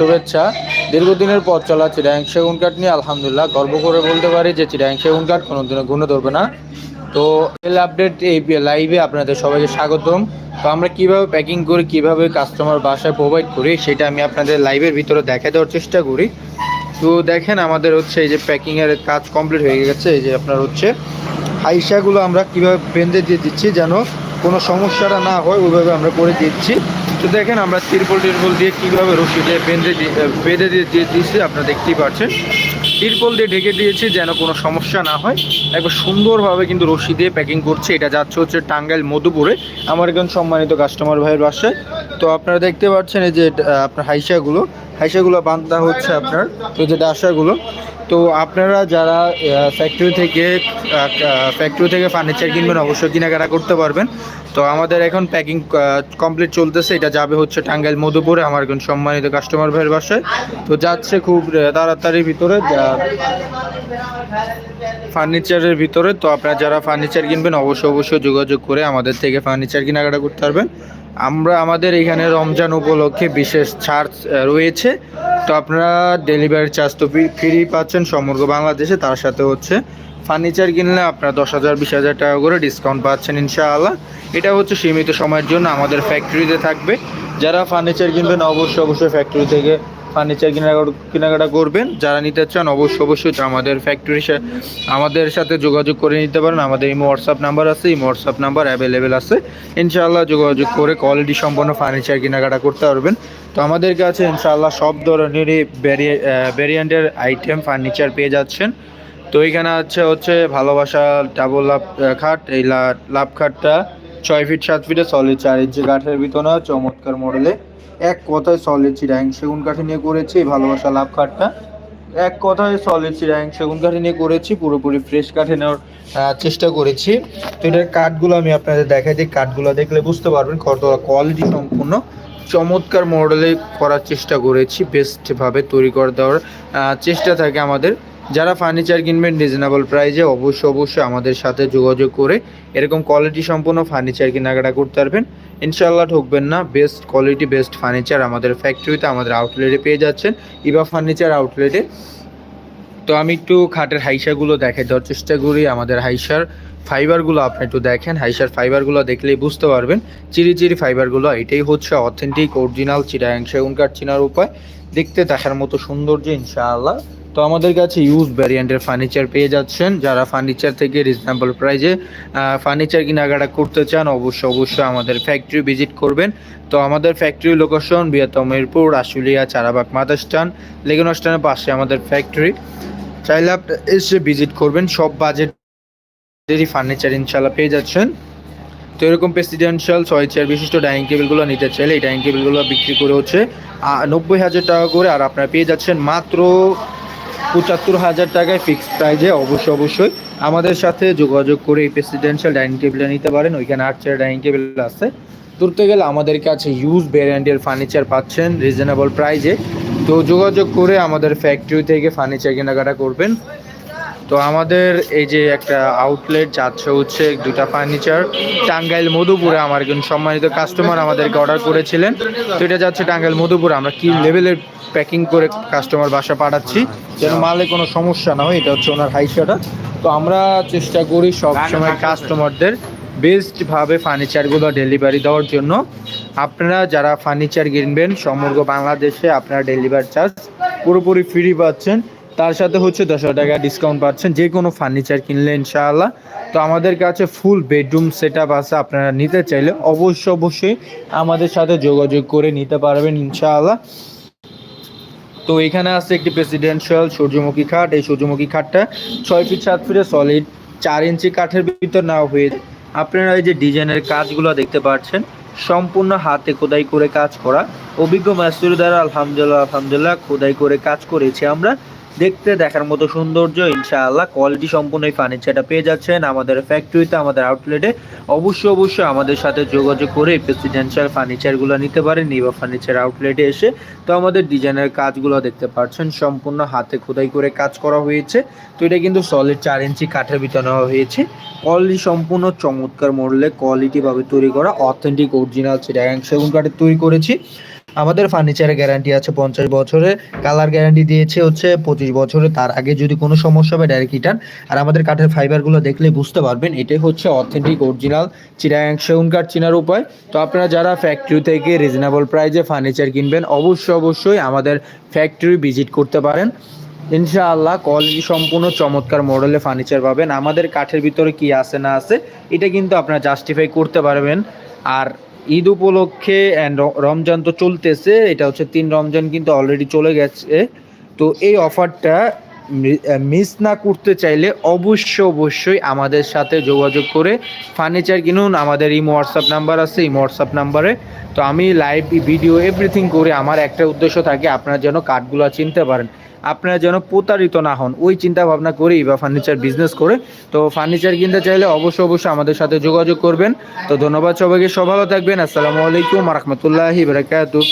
শুভেচ্ছা। দীর্ঘদিনের পথ চলা চিরাং সেগুন কাঠ নিয়ে আলহামদুলিল্লাহ গর্ব করে বলতে পারি যে চিরাং সেগুন কাঠ কোনোদিনও গুণে ধরবে না। তো এল আপডেট এই লাইভে আপনাদের সবাইকে স্বাগতম। তো আমরা কীভাবে প্যাকিং করি, কীভাবে কাস্টমার বাসায় প্রোভাইড করি, সেটা আমি আপনাদের লাইভের ভিতরে দেখা দেওয়ার চেষ্টা করি। তো দেখেন আমাদের হচ্ছে এই যে প্যাকিংয়ের কাজ কমপ্লিট হয়ে গেছে, এই যে আপনার হচ্ছে হাইসাগুলো আমরা কীভাবে বেঁধে দিয়ে দিচ্ছি যেন কোনো সমস্যাটা না হয়, ওইভাবে আমরা করে দিচ্ছি। তো দেখেন আমরা তিরপল টিরপল দিয়ে কীভাবে রশি দিয়ে বেঁধে বেঁধে দিয়ে দিয়ে দিয়েছি, আপনারা দেখতেই পাচ্ছেন। তিরপল দিয়ে ঢেকে দিয়েছি যেন কোনো সমস্যা না হয়। একবার সুন্দরভাবে কিন্তু রশি দিয়ে প্যাকিং করছে। এটা যাচ্ছে হচ্ছে টাঙ্গাইল মধুপুরে। আমার একজন সম্মানিত কাস্টমার ভাইয়ের বাসায়। তো আপনারা দেখতে পাচ্ছেন এই যে আপনার হাইসাগুলো। হাইসাগুলো বান্ধা হচ্ছে আপনার তো যেটা আশাগুলো তো আপনারা যারা ফ্যাক্টরি থেকে ফ্যাক্টরি থেকে ফার্নিচার কিনবেন, অবশ্যই কেনাকাটা করতে পারবেন। তো আমাদের এখন প্যাকিং কমপ্লিট চলতেছে। এটা যাবে হচ্ছে টাঙ্গাইল, মধুপুরে, আমার একজন সম্মানিত কাস্টমার ভাইয়ের বাসায়। তো যাচ্ছে খুব তাড়াতাড়ির ভিতরে ফার্নিচারের ভিতরে। তো আপনারা যারা ফার্নিচার কিনবেন, অবশ্যই অবশ্যই যোগাযোগ করে আমাদের থেকে ফার্নিচার কেনাকাটা করতে পারবেন। আমরা আমাদের এখানে রমজান উপলক্ষে বিশেষ ছাড় রয়েছে। তো আপনারা ডেলিভারি চার্জ তো ফ্রি পাচ্ছেন সমগ্র বাংলাদেশে। তার সাথে হচ্ছে ফার্নিচার কিনলে আপনারা দশ হাজার, বিশ হাজার টাকা করে ডিসকাউন্ট পাচ্ছেন ইনশাআল্লাহ। এটা হচ্ছে সীমিত সময়ের জন্য আমাদের ফ্যাক্টরিতে থাকবে। যারা ফার্নিচার কিনবেন, অবশ্যই অবশ্যই ফ্যাক্টরি থেকে ফার্নিচার কেনাকাটা কেনাকাটা করবেন। যারা নিতে চান অবশ্যই অবশ্যই আমাদের ফ্যাক্টরি আমাদের সাথে যোগাযোগ করে নিতে পারেন। আমাদের এই হোয়াটসঅ্যাপ নাম্বার আছে, এই হোয়াটসঅ্যাপ নাম্বার অ্যাভেলেবেল আছে। ইনশাআল্লাহ যোগাযোগ করে কোয়ালিটি সম্পন্ন ফার্নিচার কেনাকাটা করতে পারবেন। তো আমাদের কাছে ইনশাআল্লাহ সব ধরনেরই ভ্যারিয়েন্টের আইটেম ফার্নিচার পেয়ে যাচ্ছেন। তো এখানে আছে হচ্ছে ভালোবাসা ডাবল লাভ খাট। এই লাভ খাটটা ছয় ফিট সাত ফিটে সলিড চার ইঞ্চি কাঠের ভিতরে, চমৎকার মডেলে এক কথায় সলিড চিরাং সেগুন কাঠি নিয়ে করেছি ভালোবাসা লাভ খাটটা এক কথায় সলিড চিরাং সেগুন কাঠি নিয়ে করেছি, পুরোপুরি ফ্রেশ কাঠে নেওয়ার চেষ্টা করেছি। তো এটার কাঠগুলো আমি আপনাদের দেখাই দিই কাঠগুলো দেখলে বুঝতে পারবেন কত কোয়ালিটি সম্পূর্ণ। চমৎকার মডেলে করার চেষ্টা করেছি বেস্টভাবে তৈরি করে দেওয়ার চেষ্টা থাকে আমাদের। যারা ফার্নিচার কিনবেন রিজনেবল প্রাইজে অবশ্যই অবশ্যই আমাদের সাথে যোগাযোগ করে এরকম কোয়ালিটি সম্পন্ন ফার্নিচার কেনাকাটা করতে পারবেন। ইনশাল্লাহ ঠকবেন না বেস্ট কোয়ালিটি বেস্ট ফার্নিচার আমাদের ফ্যাক্টরিতে আমাদের আউটলেটে পেয়ে যাচ্ছেন ইবা ফার্নিচার আউটলেটে তো আমি একটু খাটের হাইসাগুলো দেখে দেওয়ার চেষ্টা করি আমাদের হাইসার ফাইবারগুলো আপনি একটু দেখেন, হাইসার ফাইবারগুলো দেখলেই বুঝতে পারবেন, চিরি চিরি ফাইবারগুলো এটাই হচ্ছে অথেন্টিক অরিজিনাল চিরাং সেগুন চিনার উপায়। দেখতে দেখার মতো সৌন্দর্য, ইনশাআল্লাহ। তো আমাদের কাছে ইউজ ভ্যারিয়েন্টের ফার্নিচার পেয়ে যাচ্ছেন। যারা ফার্নিচার থেকে রিজনেবল প্রাইজে ফার্নিচার কেনাকাটা করতে চান, অবশ্যই অবশ্যই আমাদের ফ্যাক্টরি ভিজিট করবেন। তো আমাদের ফ্যাক্টরি লোকেশন বৃহত্তম মিরপুর আশুলিয়া, চারাবাগ মাদাস্টান লেগুনা স্টানের পাশে আমাদের ফ্যাক্টরি চাইলে আপনি এসে ভিজিট করবেন, সব বাজেটেরই ফার্নিচার ইনশাল্লাহ পেয়ে যাচ্ছেন। তো এরকম প্রেসিডেন্সিয়াল ছয় চেয়ার বিশিষ্ট ডাইনিং টেবিলগুলো নিতে চাইলে এই ডাইনিং টেবিলগুলো বিক্রি করে হচ্ছে নব্বই হাজার টাকা করে আর আপনারা পেয়ে যাচ্ছেন মাত্র পঁচাত্তর হাজার টাকায় ফিক্সড প্রাইজে অবশ্যই অবশ্যই আমাদের সাথে যোগাযোগ করে এই প্রেসিডেন্সিয়াল ডাইনিং টেবিলটা নিতে পারেন। ওইখানে আট ডাইনিং টেবিল আছে। ধরতে গেলে আমাদের কাছে ইউজ ব্র্যান্ডের ফার্নিচার পাচ্ছেন রিজনেবল প্রাইজে তো যোগাযোগ করে আমাদের ফ্যাক্টরি থেকে ফার্নিচার কেনাকাটা করবেন। তো আমাদের এই যে একটা আউটলেট যাচ্ছে হচ্ছে দুটা ফার্নিচার টাঙ্গাইল মধুপুরে আমার একজন সম্মানিত কাস্টমার আমাদেরকে অর্ডার করেছিলেন। তো এটা যাচ্ছে টাঙ্গাইল মধুপুরে, আমরা কি লেভেলের প্যাকিং করে কাস্টমার বাসা পাঠাচ্ছি, যেন মালে কোনো সমস্যা না হয়, এটা হচ্ছে ওনার হাইসাটা। তো আমরা চেষ্টা করি সব সময় কাস্টমারদের বেস্টভাবে ফার্নিচারগুলো ডেলিভারি দেওয়ার জন্য। আপনারা যারা ফার্নিচার কিনবেন, সমগ্র বাংলাদেশে আপনারা ডেলিভারি চার্জ পুরোপুরি ফ্রি পাচ্ছেন। তার সাথে হচ্ছে দশ টাকা ডিসকাউন্ট পাচ্ছেন, যে কোনো ফার্নিচার কিনলে ইনশাআল্লাহ। তো আমাদের কাছে ফুল বেডরুম সেট আছে, আপনারা নিতে চাইলে অবশ্যই অবশ্যই আমাদের সাথে যোগাযোগ করে নিতে পারবেন ইনশাআল্লাহ। তো এখানে আছে একটি প্রেসিডেন্সিয়াল সূর্যমুখী খাট, এই সূর্যমুখী খাটটা ছয় ফিট সাত ফিটে সলিড চার ইঞ্চি কাঠের ভিতর নেওয়া হয়েছে আপনারা এই যে ডিজাইনের কাজগুলো দেখতে পাচ্ছেন, সম্পূর্ণ হাতে খোদাই করে কাজ করা। অভিজ্ঞ মাস্তুরি দ্বারা আলহামদুলিল্লাহ আলহামদুলিল্লাহ, খোদাই করে কাজ করেছি আমরা। দেখতে, দেখার মতো সৌন্দর্য, ইনশাআল্লাহ কোয়ালিটি সম্পূর্ণ এই ফার্নিচারটা পেয়ে যাচ্ছেন। আমাদের ফ্যাক্টরিতে আমাদের আউটলেটে অবশ্যই অবশ্যই আমাদের সাথে যোগাযোগ করে প্রেসিডেন্সিয়াল ফার্নিচারগুলো নিতে পারেন নিবা ফার্নিচার আউটলেটে এসে। তো আমাদের ডিজাইনের কাজগুলো দেখতে পাচ্ছেন, সম্পূর্ণ হাতে খোদাই করে কাজ করা হয়েছে। তো এটা কিন্তু সলিড চার ইঞ্চি কাঠের ভিতরে নেওয়া হয়েছে। কোয়ালিটি সম্পূর্ণ চমৎকার মডেলে কোয়ালিটিভাবে তৈরি করা অথেন্টিক অরিজিনাল চিটাগাং সেগুন কাঠের তৈরি করেছি। আমাদের ফার্নিচারের গ্যারান্টি আছে পঞ্চাশ বছরের কালার গ্যারান্টি দিয়েছে হচ্ছে পঁচিশ বছরে, তার আগে যদি কোনো সমস্যা হবে ডাইরেক্ট রিটার্ন আর আমাদের কাঠের ফাইবারগুলো দেখলে বুঝতে পারবেন, এটাই হচ্ছে অথেন্টিক অরিজিনাল চিরাং সেগুন কাঠ চেনার উপায়। তো আপনারা যারা ফ্যাক্টরি থেকে রিজনেবল প্রাইসে ফার্নিচার কিনবেন, অবশ্যই অবশ্যই আমাদের ফ্যাক্টরি ভিজিট করতে পারেন। ইনশাআল্লাহ কোয়ালিটি সম্পূর্ণ চমৎকার মডেলে ফার্নিচার পাবেন। আমাদের কাঠের ভিতরে কি আছে না আছে, এটা কিন্তু আপনারা জাস্টিফাই করতে পারবেন। আর ঈদ উপলক্ষে অ্যান্ড রমজান তো চলতেছে, এটা হচ্ছে তিন রমজান কিন্তু অলরেডি চলে গেছে। তো এই অফারটা মিস না করতে চাইলে অবশ্যই অবশ্যই আমাদের সাথে যোগাযোগ করে ফার্নিচার কিনুন। আমাদের ইমো হোয়াটসঅ্যাপ নাম্বার আছে, ইমো হোয়াটসঅ্যাপ নাম্বারে তো আমি লাইভ ভিডিও এভরিথিং করে, আমার একটা উদ্দেশ্য থাকে আপনারা যেন কার্ডগুলো চিনতে পারেন। আপনারা যেন প্রতারিত না হন, ওই চিন্তা ভাবনা করেই বা ফার্নিচার বিজনেস করে। তো ফার্নিচার কিনতে চাইলে অবশ্যই অবশ্যই আমাদের সাথে যোগাযোগ করবেন। তো ধন্যবাদ সবাইকে সব ভালো থাকবেন। আসসালামু আলাইকুম রহমতুল্লাহি বারাকাতুহ।